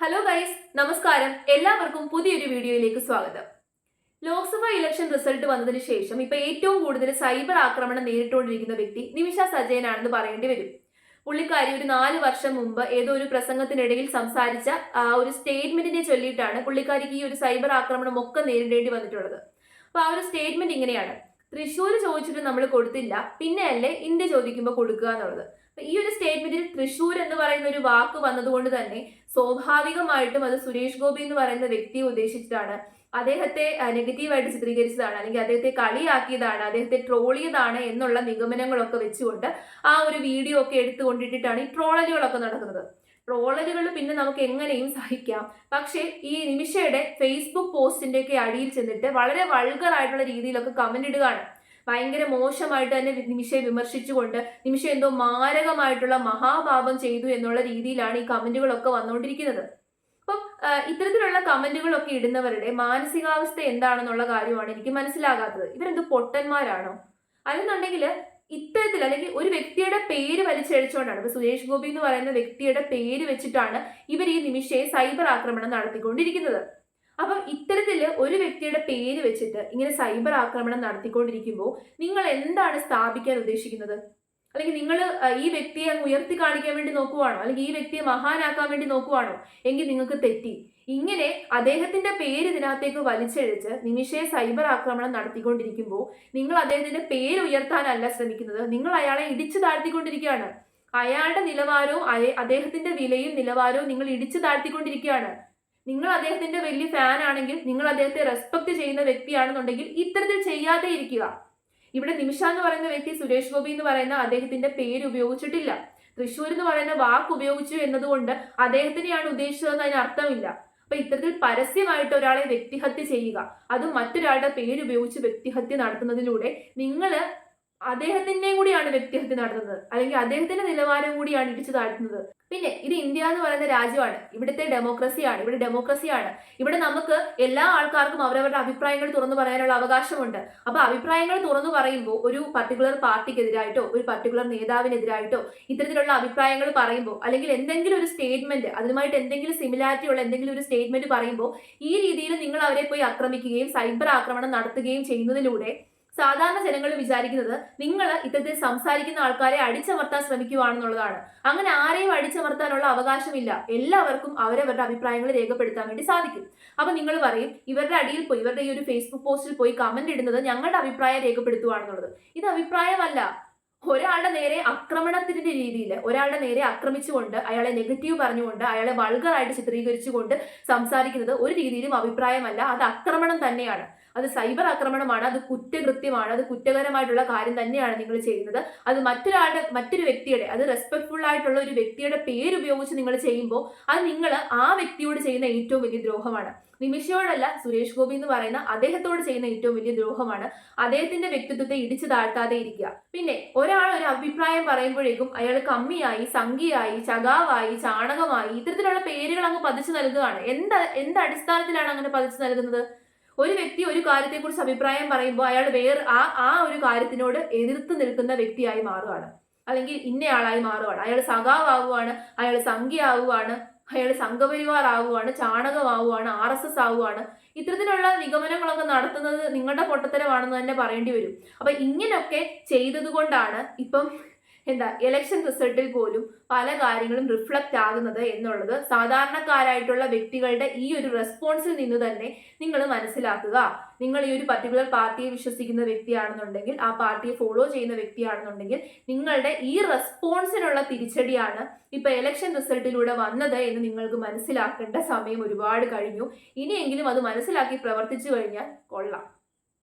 Hello guys നമസ്കാരം. എല്ലാവർക്കും പുതിയൊരു വീഡിയോയിലേക്ക് സ്വാഗതം. ലോക്സഭാ ഇലക്ഷൻ റിസൾട്ട് വന്നതിന് ശേഷം ഇപ്പൊ ഏറ്റവും കൂടുതൽ സൈബർ ആക്രമണം നേരിട്ടുകൊണ്ടിരിക്കുന്ന വ്യക്തി നിമിഷ സജയനാണെന്ന് പറയേണ്ടി വരും. പുള്ളിക്കാരി ഒരു നാല് വർഷം മുമ്പ് ഏതോ ഒരു പ്രസംഗത്തിനിടയിൽ സംസാരിച്ച ഒരു സ്റ്റേറ്റ്മെന്റിനെ ചൊല്ലിയിട്ടാണ് പുള്ളിക്കാരിക്ക് ഈ ഒരു സൈബർ ആക്രമണം ഒക്കെ നേരിടേണ്ടി വന്നിട്ടുള്ളത്. അപ്പൊ ആ ഒരു സ്റ്റേറ്റ്മെന്റ് ഇങ്ങനെയാണ്. തൃശ്ശൂർ ചോദിച്ചിട്ട് നമ്മൾ കൊടുത്തില്ല. പിന്നെയല്ലേ ഇന്ത്യ ചോദിക്കുമ്പോൾ കൊടുക്കുക എന്നുള്ളത്. ഈ ഒരു സ്റ്റേറ്റ്മെന്റിൽ തൃശ്ശൂർ എന്ന് പറയുന്ന ഒരു വാക്ക് വന്നതുകൊണ്ട് തന്നെ സ്വാഭാവികമായിട്ടും അത് സുരേഷ് ഗോപി എന്ന് പറയുന്ന വ്യക്തിയെ ഉദ്ദേശിച്ചിട്ടാണ്. അദ്ദേഹത്തെ നെഗറ്റീവായിട്ട് ചിത്രീകരിച്ചതാണ്. അല്ലെങ്കിൽ അദ്ദേഹത്തെ കളിയാക്കിയതാണ്. അദ്ദേഹത്തെ ട്രോളിയതാണ് എന്നുള്ള നിഗമനങ്ങളൊക്കെ വെച്ചുകൊണ്ട് ആ ഒരു വീഡിയോ ഒക്കെ എടുത്തുകൊണ്ടിട്ടിട്ടാണ് ഈ ട്രോളലുകളൊക്കെ നടക്കുന്നത്. ട്രോളലുകൾ പിന്നെ നമുക്ക് എങ്ങനെയും സഹിക്കാം. പക്ഷേ ഈ നിമിഷയുടെ ഫേസ്ബുക്ക് പോസ്റ്റിന്റെ ഒക്കെ അടിയിൽ ചെന്നിട്ട് വളരെ വൾഗറായിട്ടുള്ള രീതിയിലൊക്കെ കമന്റ് ഇടുകയാണ്. ഭയങ്കര മോശമായിട്ട് തന്നെ നിമിഷയെ വിമർശിച്ചുകൊണ്ട് നിമിഷ എന്തോ മാരകമായിട്ടുള്ള മഹാപാപം ചെയ്തു എന്നുള്ള രീതിയിലാണ് ഈ കമന്റുകളൊക്കെ വന്നുകൊണ്ടിരിക്കുന്നത് അപ്പം ഇത്തരത്തിലുള്ള കമന്റുകളൊക്കെ ഇടുന്നവരുടെ മാനസികാവസ്ഥ എന്താണെന്നുള്ള കാര്യമാണ് എനിക്ക് മനസ്സിലാകാത്തത്. ഇവരെന്ത് പൊട്ടന്മാരാണോ? അല്ലെന്നുണ്ടെങ്കിൽ ഇത്തരത്തിൽ അല്ലെങ്കിൽ ഒരു വ്യക്തിയുടെ പേര് വലിച്ചഴിച്ചുകൊണ്ടാണ് ഇപ്പൊ സുരേഷ് ഗോപി എന്ന് പറയുന്ന വ്യക്തിയുടെ പേര് വെച്ചിട്ടാണ് ഇവർ ഈ നിമിഷയെ സൈബർ ആക്രമണം നടത്തിക്കൊണ്ടിരിക്കുന്നത്. അപ്പം ഇത്തരത്തിൽ ഒരു വ്യക്തിയുടെ പേര് വെച്ചിട്ട് ഇങ്ങനെ സൈബർ ആക്രമണം നടത്തിക്കൊണ്ടിരിക്കുമ്പോൾ നിങ്ങൾ എന്താണ് സ്ഥാപിക്കാൻ ഉദ്ദേശിക്കുന്നത്? അല്ലെങ്കിൽ നിങ്ങൾ ഈ വ്യക്തിയെ ഉയർത്തി കാണിക്കാൻ വേണ്ടി നോക്കുവാണോ? അല്ലെങ്കിൽ ഈ വ്യക്തിയെ മഹാനാക്കാൻ വേണ്ടി നോക്കുവാണോ? എങ്കിൽ നിങ്ങൾക്ക് തെറ്റി. ഇങ്ങനെ അദ്ദേഹത്തിന്റെ പേര് ഇതിനകത്തേക്ക് വലിച്ചെഴിച്ച് നിമിഷയെ സൈബർ ആക്രമണം നടത്തിക്കൊണ്ടിരിക്കുമ്പോൾ നിങ്ങൾ അദ്ദേഹത്തിന്റെ പേര് ഉയർത്താനല്ല ശ്രമിക്കുന്നത്. നിങ്ങൾ അയാളെ ഇടിച്ചു താഴ്ത്തിക്കൊണ്ടിരിക്കുകയാണ്. അയാളുടെ നിലവാരവും അദ്ദേഹത്തിന്റെ വിലയും നിലവാരവും നിങ്ങൾ ഇടിച്ചു താഴ്ത്തിക്കൊണ്ടിരിക്കുകയാണ്. നിങ്ങൾ അദ്ദേഹത്തിന്റെ വലിയ ഫാൻ ആണെങ്കിൽ നിങ്ങൾ അദ്ദേഹത്തെ റെസ്പെക്ട് ചെയ്യുന്ന വ്യക്തിയാണെന്നുണ്ടെങ്കിൽ ഇത്തരത്തിൽ ചെയ്യാതെ ഇരിക്കുക. ഇവിടെ നിമിഷ എന്ന് പറയുന്ന വ്യക്തി സുരേഷ് ഗോപി എന്ന് പറയുന്ന അദ്ദേഹത്തിന്റെ പേര് ഉപയോഗിച്ചിട്ടില്ല. തൃശ്ശൂർ എന്ന് പറയുന്ന വാക്ക് ഉപയോഗിച്ചു എന്നതുകൊണ്ട് അദ്ദേഹത്തിനെയാണ് ഉദ്ദേശിച്ചതെന്ന് അതിന് അർത്ഥമില്ല. അപ്പൊ ഇത്തരത്തിൽ പരസ്യമായിട്ട് ഒരാളെ വ്യക്തിഹത്യ ചെയ്യുക. അത് മറ്റൊരാളുടെ പേര് ഉപയോഗിച്ച് വ്യക്തിഹത്യ നടത്തുന്നതിലൂടെ നിങ്ങൾ അദ്ദേഹത്തിന്റെയും കൂടിയാണ് വ്യക്തിഹത്യ നടത്തുന്നത് അല്ലെങ്കിൽ അദ്ദേഹത്തിന്റെ നിലവാരം കൂടിയാണ് ഇടിച്ചു താഴ്ത്തുന്നത്. പിന്നെ ഇത് ഇന്ത്യ എന്ന് പറയുന്ന രാജ്യമാണ്. ഇവിടുത്തെ ഡെമോക്രസിയാണ്. ഇവിടെ ഡെമോക്രസിയാണ്. ഇവിടെ നമുക്ക് എല്ലാ ആൾക്കാർക്കും അവരവരുടെ അഭിപ്രായങ്ങൾ തുറന്നു പറയാനുള്ള അവകാശമുണ്ട്. അപ്പൊ അഭിപ്രായങ്ങൾ തുറന്നു പറയുമ്പോൾ ഒരു പർട്ടിക്കുലർ പാർട്ടിക്കെതിരായിട്ടോ ഒരു പർട്ടിക്കുലർ നേതാവിനെതിരായിട്ടോ ഇത്തരത്തിലുള്ള അഭിപ്രായങ്ങൾ പറയുമ്പോൾ അല്ലെങ്കിൽ എന്തെങ്കിലും ഒരു സ്റ്റേറ്റ്മെന്റ് അതുമായിട്ട് എന്തെങ്കിലും സിമിലാരിറ്റി ഉള്ള എന്തെങ്കിലും ഒരു സ്റ്റേറ്റ്മെന്റ് പറയുമ്പോൾ ഈ രീതിയിൽ നിങ്ങൾ അവരെ പോയി ആക്രമിക്കുകയും സൈബർ ആക്രമണം നടത്തുകയും ചെയ്യുന്നതിലൂടെ സാധാരണ ജനങ്ങൾ വിചാരിക്കുന്നത് നിങ്ങൾ ഇത്തരത്തിൽ സംസാരിക്കുന്ന ആൾക്കാരെ അടിച്ചമർത്താൻ ശ്രമിക്കുകയാണെന്നുള്ളതാണ് അങ്ങനെ ആരെയും അടിച്ചമർത്താനുള്ള അവകാശമില്ല. എല്ലാവർക്കും അവരവരുടെ അഭിപ്രായങ്ങൾ രേഖപ്പെടുത്താൻ വേണ്ടി സാധിക്കും. അപ്പൊ നിങ്ങൾ പറയും ഇവരുടെ അടിയിൽ പോയി ഇവരുടെ ഈ ഒരു ഫേസ്ബുക്ക് പോസ്റ്റിൽ പോയി കമന്റ് ഇടുന്നത് ഞങ്ങളുടെ അഭിപ്രായം രേഖപ്പെടുത്തുകയാണെന്നുള്ളത് ഇത് അഭിപ്രായമല്ല. ഒരാളുടെ നേരെ ആക്രമണത്തിന്റെ രീതിയിൽ ഒരാളുടെ നേരെ ആക്രമിച്ചുകൊണ്ട് അയാളെ നെഗറ്റീവ് പറഞ്ഞുകൊണ്ട് അയാളെ വൾഗറായിട്ട് ചിത്രീകരിച്ചുകൊണ്ട് സംസാരിക്കുന്നത് ഒരു രീതിയിലും അഭിപ്രായമല്ല. അത് ആക്രമണം തന്നെയാണ്. അത് സൈബർ ആക്രമണമാണ് അത് കുറ്റകൃത്യമാണ് അത് കുറ്റകരമായിട്ടുള്ള കാര്യം തന്നെയാണ് നിങ്ങൾ ചെയ്യുന്നത്. അത് മറ്റൊരാളുടെ മറ്റൊരു വ്യക്തിയുടെ അത് റെസ്പെക്ട്ഫുൾ ആയിട്ടുള്ള ഒരു വ്യക്തിയുടെ പേര് ഉപയോഗിച്ച് നിങ്ങൾ ചെയ്യുമ്പോൾ അത് നിങ്ങൾ ആ വ്യക്തിയോട് ചെയ്യുന്ന ഏറ്റവും വലിയ ദ്രോഹമാണ്. നിമിഷയോടല്ല സുരേഷ് ഗോപി എന്ന് പറയുന്ന അദ്ദേഹത്തോട് ചെയ്യുന്ന ഏറ്റവും വലിയ ദ്രോഹമാണ്. അദ്ദേഹത്തിന്റെ വ്യക്തിത്വത്തെ ഇടിച്ചു താഴ്ത്താതെ ഇരിക്കുക. പിന്നെ ഒരാൾ ഒരു അഭിപ്രായം പറയുമ്പോഴേക്കും അയാൾ കമ്മിയായി സംഖ്യയായി ചകാവായി ചാണകമായി ഇത്തരത്തിലുള്ള പേരുകൾ അങ്ങ് പതിച്ചു നൽകുകയാണ്. എന്താ എന്ത് അടിസ്ഥാനത്തിലാണ് അങ്ങനെ പതിച്ചു നൽകുന്നത്? ഒരു വ്യക്തി ഒരു കാര്യത്തെക്കുറിച്ച് അഭിപ്രായം പറയുമ്പോൾ അയാൾ വേറെ ആ ആ ഒരു കാര്യത്തിനോട് എതിർത്ത് നിൽക്കുന്ന വ്യക്തിയായി മാറുകയാണ് അല്ലെങ്കിൽ ഇന്നയാളായി മാറുകയാണ് അയാൾ സഖാവാകുവാണ് അയാൾ സംഖ്യയാവുകയാണ് അയാൾ സംഘപരിവാർ ആവുകയാണ് ചാണകമാവുകയാണ് ആർ എസ് എസ് ആവുകയാണ് ഇത്തരത്തിലുള്ള നിഗമനങ്ങളൊക്കെ നടത്തുന്നത് നിങ്ങളുടെ പൊട്ടത്തരമാണെന്ന് തന്നെ പറയേണ്ടി വരും. അപ്പൊ ഇങ്ങനെയൊക്കെ ചെയ്തത് കൊണ്ടാണ് ഇപ്പം എന്താ ഇലക്ഷൻ റിസൾട്ടിൽ പോലും പല കാര്യങ്ങളും റിഫ്ലക്റ്റ് ആകുന്നത് എന്നുള്ളത് സാധാരണക്കാരായിട്ടുള്ള വ്യക്തികളുടെ ഈ ഒരു റെസ്പോൺസിൽ നിന്ന് തന്നെ നിങ്ങൾ മനസ്സിലാക്കുക. നിങ്ങൾ ഈ ഒരു പർട്ടിക്കുലർ പാർട്ടിയെ വിശ്വസിക്കുന്ന വ്യക്തിയാണെന്നുണ്ടെങ്കിൽ ആ പാർട്ടിയെ ഫോളോ ചെയ്യുന്ന വ്യക്തിയാണെന്നുണ്ടെങ്കിൽ നിങ്ങളുടെ ഈ റെസ്പോൺസിനുള്ള തിരിച്ചടിയാണ് ഇപ്പൊ ഇലക്ഷൻ റിസൾട്ടിലൂടെ വന്നത് എന്ന് നിങ്ങൾക്ക് മനസ്സിലാക്കേണ്ട സമയം ഒരുപാട് കഴിഞ്ഞു. ഇനിയെങ്കിലും അത് മനസ്സിലാക്കി പ്രവർത്തിച്ചു കഴിഞ്ഞാൽ കൊള്ളാം.